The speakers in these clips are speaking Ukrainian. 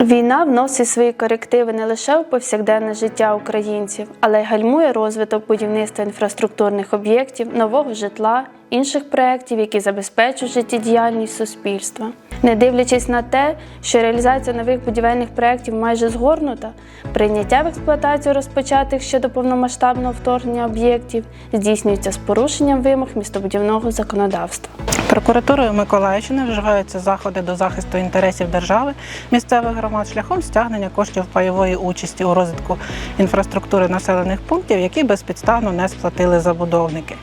Війна вносить свої корективи не лише в повсякденне життя українців, але й гальмує розвиток будівництва інфраструктурних об'єктів, нового житла, інших проєктів, які забезпечують життєдіяльність суспільства. Не дивлячись на те, що реалізація нових будівельних проєктів майже згорнута, прийняття в експлуатацію розпочатих ще до повномасштабного вторгнення об'єктів здійснюється з порушенням вимог містобудівного законодавства. Прокуратурою Миколаївщини вживаються заходи до захисту інтересів держави, місцевих громад шляхом стягнення коштів пайової участі у розвитку інфраструктури населених пунктів, які безпідставно не сплатили забудовники.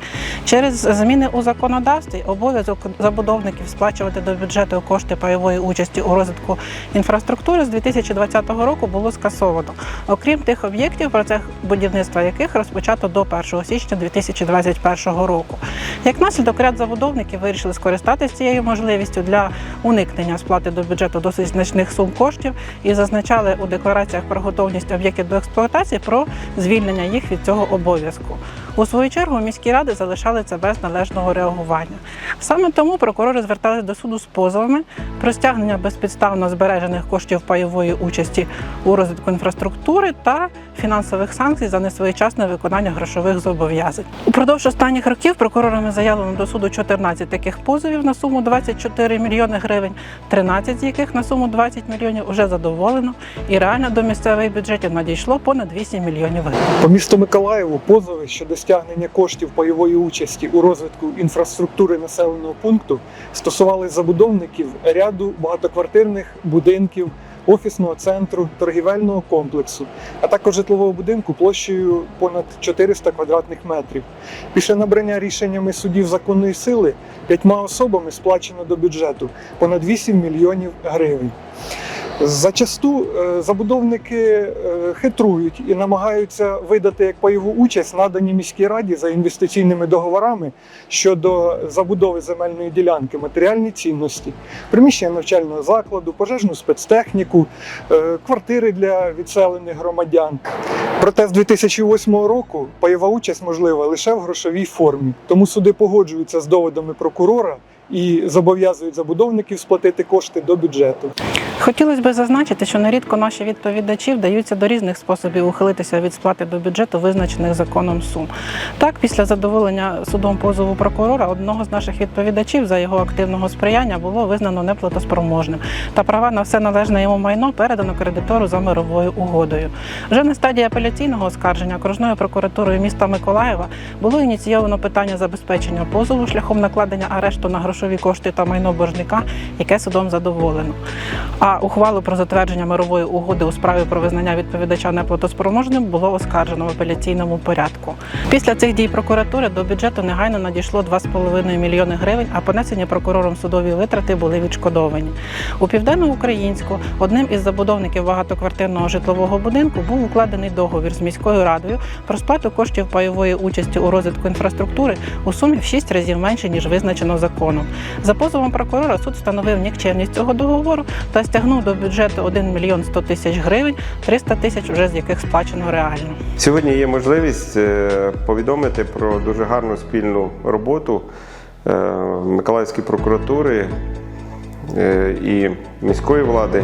Через зміни у законодавстві обов'язок забудовників сплачувати до бюджету кошти пайової участі у розвитку інфраструктури з 2020 року було скасовано. Окрім тих об'єктів, процес будівництва яких розпочато до 1 січня 2021 року. Як наслідок, ряд забудовників вирішили скористатися цією можливістю для уникнення сплати до бюджету досить значних сум коштів і зазначали у деклараціях про готовність об'єктів до експлуатації про звільнення їх від цього обов'язку. У свою чергу міські ради залишали це без належного реагування. Саме тому прокурори зверталися до суду з позовами про стягнення безпідставно збережених коштів пайової участі у розвитку інфраструктури та фінансових санкцій за несвоєчасне виконання грошових зобов'язань. Упродовж останніх років прокурорами заявлено до суду 14 таких позовів на суму 24 мільйони гривень, 13 з яких на суму 20 мільйонів вже задоволено, і реально до місцевих бюджетів надійшло понад 8 мільйонів гривень. По місту Миколаєву позови щодо стягнення коштів пайової участі у розвитку інфраструктури населеного пункту стосували забудовників ряду багатоквартирних будинків, офісного центру, торгівельного комплексу, а також житлового будинку площею понад 400 квадратних метрів. Після набрання рішеннями судів законної сили п'ятьма особами сплачено до бюджету понад 8 мільйонів гривень. Зачасту е, забудовники е, хитрують і намагаються видати як пайову участь надані міській раді за інвестиційними договорами щодо забудови земельної ділянки, матеріальні цінності, приміщення навчального закладу, пожежну спецтехніку, е, квартири для відселених громадян. Проте з 2008 року пайова участь можлива лише в грошовій формі. Тому суди погоджуються з доводами прокурора і зобов'язують забудовників сплатити кошти до бюджету. Хотілося б зазначити, що нерідко наші відповідачі вдаються до різних способів ухилитися від сплати до бюджету визначених законом сум. Так, після задоволення судом позову прокурора одного з наших відповідачів за його активного сприяння було визнано неплатоспроможним, та права на все належне йому майно передано кредитору за мировою угодою. Вже на стадії апеляційного оскарження окружною прокуратурою міста Миколаєва було ініційовано питання забезпечення позову шляхом накладення арешту на грошові кошти та майно боржника, яке судом задоволено. А ухвалу про затвердження мирової угоди у справі про визнання відповідача неплатоспроможним було оскаржено в апеляційному порядку. Після цих дій прокуратури до бюджету негайно надійшло 2,5 мільйони гривень, а понесені прокурором судові витрати були відшкодовані. У південноукраїнську одним із забудовників багатоквартирного житлового будинку був укладений договір з міською радою про сплату коштів пайової участі у розвитку інфраструктури у сумі в 6 разів менше ніж визначено законом. За позовом прокурора суд встановив нікчемність цього договору та стягнув до бюджету 1 мільйон 100 тисяч гривень, 300 тисяч вже з яких сплачено реально. Сьогодні є можливість е, повідомити про дуже гарну спільну роботу е, Миколаївської прокуратури е, і міської влади,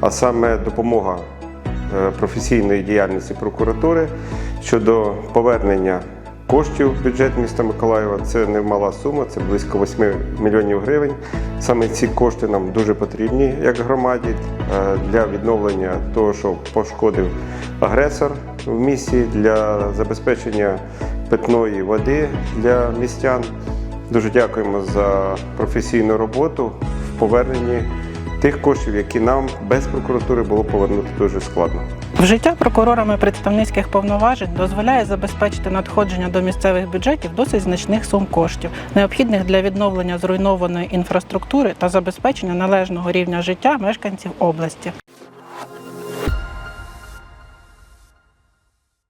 а саме допомога професійної діяльності прокуратури щодо повернення коштів в бюджет міста Миколаєва. Це немала сума, це близько 8 мільйонів гривень. Саме ці кошти нам дуже потрібні як громаді е, для відновлення того, що пошкодив агресор в місті, для забезпечення питної води для містян. Дуже дякуємо за професійну роботу в поверненні тих коштів, які нам без прокуратури було повернути дуже складно. Вжиття прокурорами представницьких повноважень дозволяє забезпечити надходження до місцевих бюджетів досить значних сум коштів, необхідних для відновлення зруйнованої інфраструктури та забезпечення належного рівня життя мешканців області.